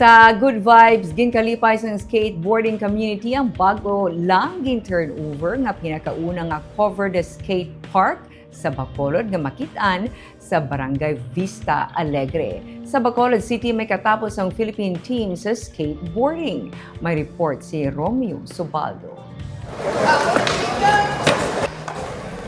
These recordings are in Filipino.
Sa Good Vibes, ginkalipay sa skateboarding community ang bago lang gin turnover nga pinakauna nga covered skate park sa Bacolod nga makitaan sa Barangay Vista Alegre. Sa Bacolod City may katapos ang Philippine team sa skateboarding. May report si Romeo Subaldo.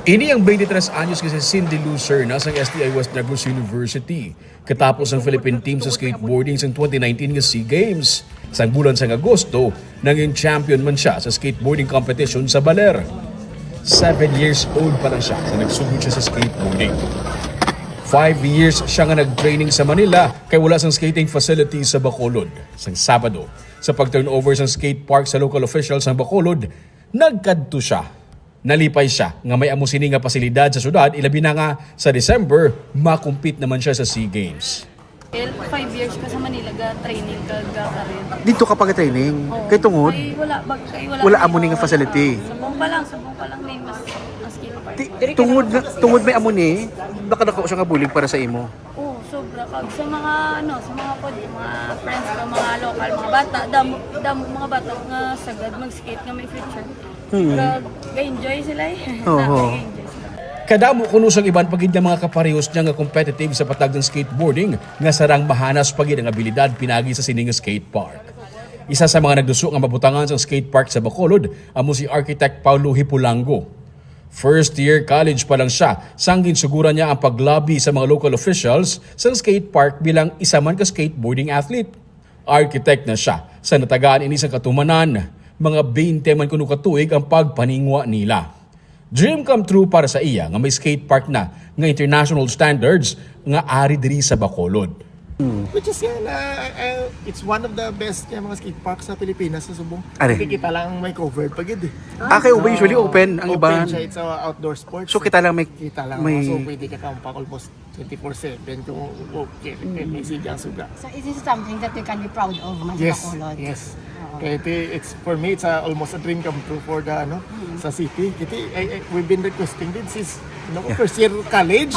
Ini ang 23 anyos kasi Cindy Lucer na sa STI West Negros University. Katapos ang Philippine team sa skateboarding sa 2019 nga SEA Games. Sa bulan sa Agosto, naging champion man siya sa skateboarding competition sa Baler. Seven years old pa lang siya sa nagsugod siya sa skateboarding. Five years siya nga nag-training sa Manila kay wala sang skating facility sa Bacolod. Sang Sabado, sa pag-turnover sa skate park sa local officials ng Bacolod, nagkadto siya. Nalipay siya nga may amusini nga pasilidad sa syudad ilabi na nga sa December makumpit naman siya sa SEA Games. El, five years ka sa Manila ga training ka ga ka rin. Dito ka pag-training? Oo. Kay tungod? Ay, wala bag kay wala. Wala amo ni nga mga- facility. Subong pa lang, subong pa lang ni mas mas skate park. Ti- tungod, na- tungod may amo ni, baka nako siya nga bulig para sa imo. Oo, sobra kag sa mga ano, sa mga pod, mga friends ko, mga local, mga bata, damo damo mga bata nga sagad mag-skate nga may future. Hmm. Kag enjoy sila eh. Oo. Nag-enjoy sila. Kadamo kuno sang iban pagid nga mga kaparehos niya nga competitive sa patag ng skateboarding nga sarang mahanas pagid ang abilidad pinagi sa sining skate park. Isa sa mga nagduso nga mabutangan sa skate park sa Bacolod amo si architect Paulo Hipulango. First year college pa lang siya, sanggin sugura niya ang paglobby sa mga local officials sa skate park bilang isa man ka skateboarding athlete. Architect na siya sa natagaan ini sa katumanan, mga 20 man kuno katuig ang pagpaningwa nila. Dream come true para sa iya nga may skate park na nga international standards nga ari diri sa Bacolod. Which is yan, uh, uh, it's one of the best kaya mga skate parks sa Pilipinas sa Subong. Are? Hindi kita lang may covered pagid eh. Ah, kay uba usually open ang open iban. siya, it's a outdoor sport. So kita lang may kita lang. may So pwede ka kampak almost 24-7 kung okay, Mm. may sigang suga. So is this something that you can be proud of, man, Yes, Bacolod? yes. Kaya iti, it's for me it's a, almost a dream come true for the ano sa city. Kiti I, I, we've been requesting din since no, first year college.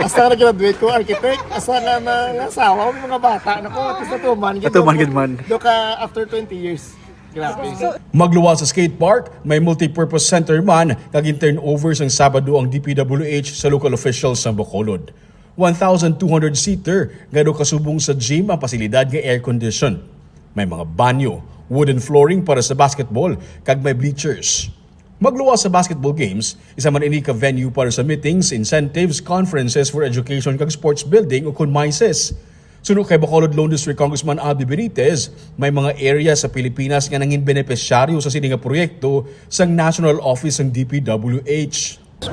Asa na graduate ko architect, asa na na asawa mo mga bata. Nako, at least natuman. Natuman, gid man. Do ka after 20 years. Grabe. Magluwa sa skate park, may multi-purpose center man kag turnover sang Sabado ang DPWH sa local officials sa Bacolod. 1,200 seater gado kasubong sa gym ang pasilidad nga air condition. May mga banyo, wooden flooring para sa basketball kag may bleachers. Magluwa sa basketball games, isa man ini ka venue para sa meetings, incentives, conferences for education kag sports building o kun MICES. Suno kay Bacolod Lone District Congressman Albi Benitez, may mga area sa Pilipinas nga nangin benepisyaryo sa sini nga proyekto sa National Office ng DPWH.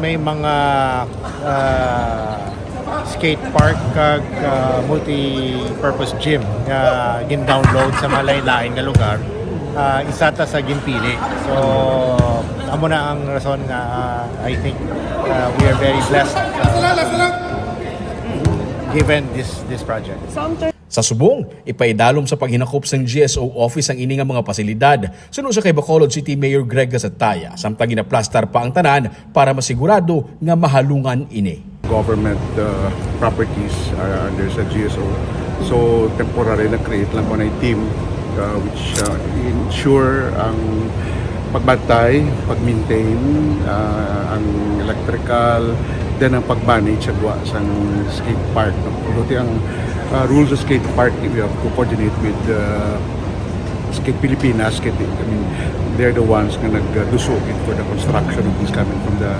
May mga ah, skate park kag ah, multi-purpose gym nga gin-download sa malain-lain nga lugar. Ah, isa ta sa ginpili. So amo na ang rason nga ah, I think ah, we are very blessed ah, given this this project. Sa subong, ipaidalom sa paghinakop sang GSO office ang ini nga mga pasilidad. Suno sa kay Bacolod City Mayor Greg Gasataya, samtang ginaplastar pa ang tanan para masigurado nga mahalungan ini. government uh, properties are under sa GSO. So temporary na create lang ko na yung team uh, which uh, ensure ang pagbantay, pag-maintain, uh, ang electrical, then ang pag-manage agwa sa skate park. No? Buti ang uh, rules of skate park, we have to coordinate with uh, Skate Pilipinas, Skate, I mean, they're the ones nga nagdusog it for the construction of this coming from the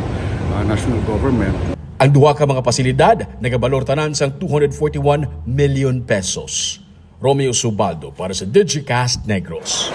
uh, national government. Ang duha ka mga pasilidad nagabalor tanan sang 241 million pesos. Romeo Subaldo para sa Digicast Negros.